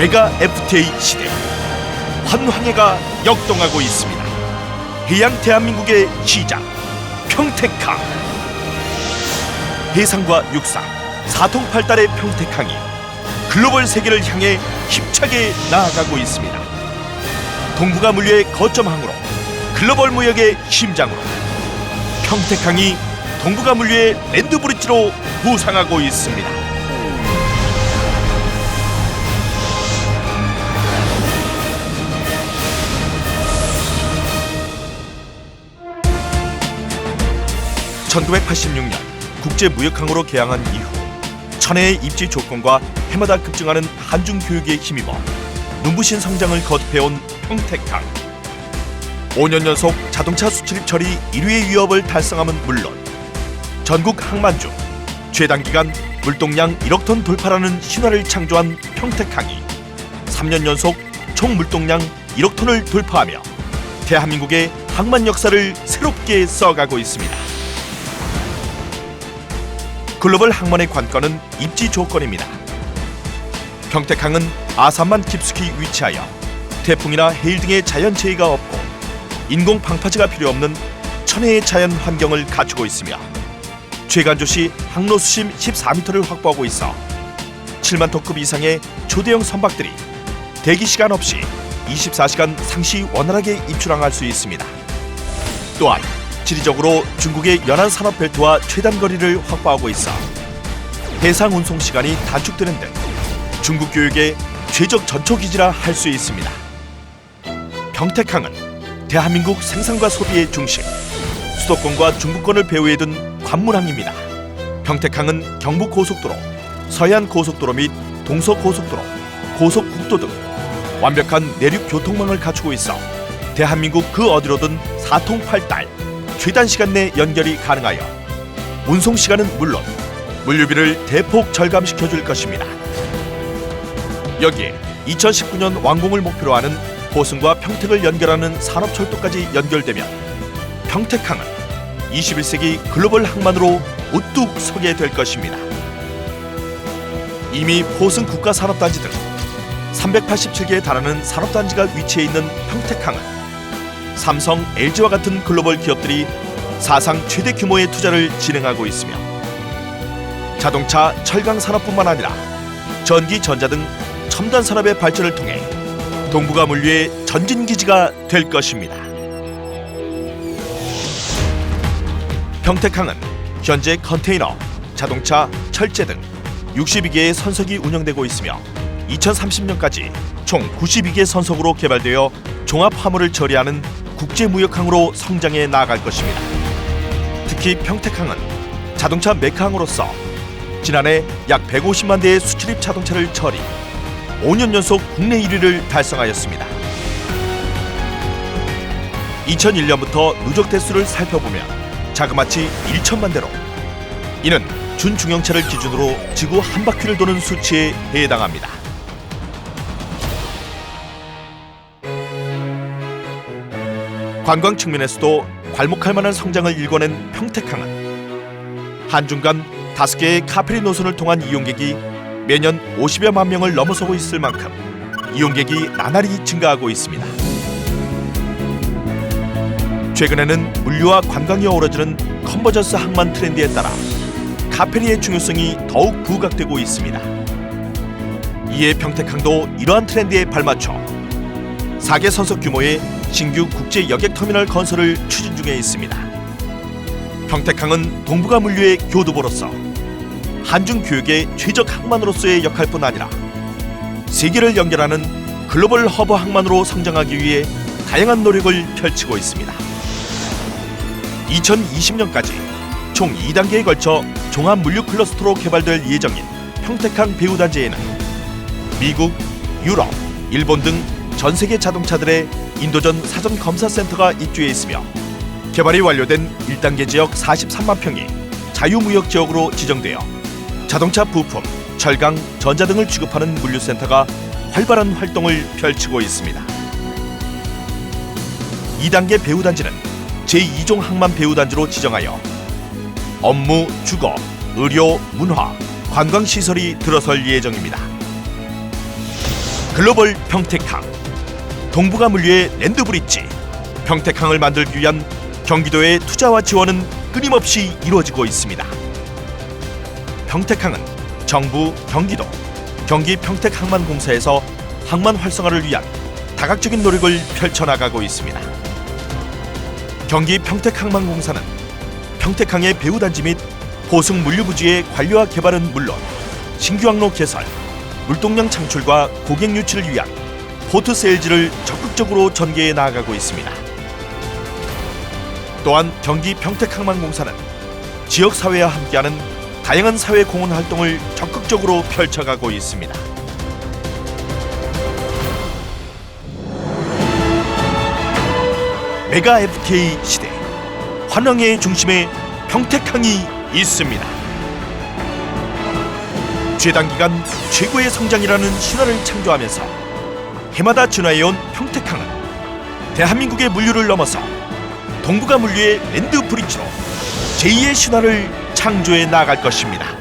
메가 FTA 시대 환황해가 역동하고 있습니다. 해양 대한민국의 시작 평택항 해상과 육상 사통팔달의 평택항이 글로벌 세계를 향해 힘차게 나아가고 있습니다. 동북아 물류의 거점항으로 글로벌 무역의 심장으로 평택항이 동북아 물류의 랜드브릿지로 부상하고 있습니다. (1986년) 국제무역항으로 개항한 이후 천혜의 입지 조건과 해마다 급증하는 한중 교육에 힘입어 눈부신 성장을 거듭해온 평택항 5년 연속 자동차 수출입 처리 1위의 위협을 달성함은 물론 전국 항만 중 최단기간 물동량 1억 톤 돌파라는 신화를 창조한 평택항이 3년 연속 총 물동량 1억 톤을 돌파하며 대한민국의 항만 역사를 새롭게 써가고 있습니다. 글로벌 항만의 관건은 입지 조건입니다. 평택항은 아산만 깊숙이 위치하여 태풍이나 해일 등의 자연재해가 없고 인공 방파제가 필요 없는 천혜의 자연 환경을 갖추고 있으며 최간조시 항로 수심 14m를 확보하고 있어 7만 톤급 이상의 초대형 선박들이 대기 시간 없이 24시간 상시 원활하게 입출항할 수 있습니다. 또한 지리적으로 중국의 연안 산업 벨트와 최단 거리를 확보하고 있어 해상 운송 시간이 단축되는 등 중국 교육의 최적 전초 기지라 할 수 있습니다. 평택항은 대한민국 생산과 소비의 중심, 수도권과 중부권을 배후에 둔 관문항입니다. 평택항은 경부 고속도로, 서해안 고속도로 및 동서 고속도로, 고속국도 등 완벽한 내륙 교통망을 갖추고 있어 대한민국 그 어디로든 사통팔달 최단 시간 내 연결이 가능하여 운송 시간은 물론 물류비를 대폭 절감시켜 줄 것입니다. 여기에 2019년 완공을 목표로 하는 보승과 평택을 연결하는 산업철도까지 연결되면 평택항은 21세기 글로벌 항만으로 우뚝 서게 될 것입니다. 이미 포승 국가산업단지 등 387개에 달하는 산업단지가 위치해 있는 평택항은 삼성, LG와 같은 글로벌 기업들이 사상 최대 규모의 투자를 진행하고 있으며 자동차, 철강 산업뿐만 아니라 전기, 전자 등 첨단 산업의 발전을 통해 동북아 물류의 전진 기지가 될 것입니다. 평택항은 현재 컨테이너, 자동차, 철제 등 62개의 선석이 운영되고 있으며 2030년까지 총 92개 선석으로 개발되어 종합 화물을 처리하는 국제무역항으로 성장해 나아갈 것입니다. 특히 평택항은 자동차 메카항으로서 지난해 약 150만 대의 수출입 자동차를 처리, 5년 연속 국내 1위를 달성하였습니다. 2001년부터 누적 대수를 살펴보면 자그마치 1천만 대로 이는 준중형차를 기준으로 지구 한 바퀴를 도는 수치에 해당합니다. 관광 측면에서도 괄목할 만한 성장을 일궈낸 평택항은 한중간 다섯 개의 카페리 노선을 통한 이용객이 매년 50여만 명을 넘어서고 있을 만큼 이용객이 나날이 증가하고 있습니다. 최근에는 물류와 관광이 어우러지는 컨버전스 항만 트렌드에 따라 카페리의 중요성이 더욱 부각되고 있습니다. 이에 평택항도 이러한 트렌드에 발맞춰 4개 선석 규모의 신규 국제 여객 터미널 건설을 추진 중에 있습니다. 평택항은 동북아 물류의 교두보로서 한중 교육의 최적 항만으로서의 역할뿐 아니라 세계를 연결하는 글로벌 허브 항만으로 성장하기 위해 다양한 노력을 펼치고 있습니다. 2020년까지 총 2단계에 걸쳐 종합 물류 클러스터로 개발될 예정인 평택항 배후단지에는 미국, 유럽, 일본 등 전 세계 자동차들의 인도전 사전 검사 센터가 입주해 있으며 개발이 완료된 1단계 지역 43만 평이 자유무역 지역으로 지정되어 자동차 부품, 철강, 전자 등을 취급하는 물류센터가 활발한 활동을 펼치고 있습니다. 2단계 배후 단지는 제2종 항만 배후 단지로 지정하여 업무, 주거, 의료, 문화, 관광 시설이 들어설 예정입니다. 글로벌 평택항 동북아 물류의 랜드브릿지 평택항을 만들기 위한 경기도의 투자와 지원은 끊임없이 이루어지고 있습니다. 평택항은 정부, 경기도, 경기 평택항만공사에서 항만 활성화를 위한 다각적인 노력을 펼쳐나가고 있습니다. 경기 평택항만공사는 평택항의 배후단지 및 보승 물류부지의 관리와 개발은 물론 신규 항로 개설, 물동량 창출과 고객 유치를 위한 포트 세일즈를 적극적으로 전개해 나가고 있습니다. 또한 경기 평택항만공사는 지역 사회와 함께하는 다양한 사회 공헌 활동을 적극적으로 펼쳐가고 있습니다. 메가 FTA 시대 환영의 중심에 평택항이 있습니다. 최단기간 최고의 성장이라는 신화를 창조하면서 해마다 진화해온 평택항은 대한민국의 물류를 넘어서 동북아 물류의 랜드 브릿지로 제2의 신화를 창조해 나갈 것입니다.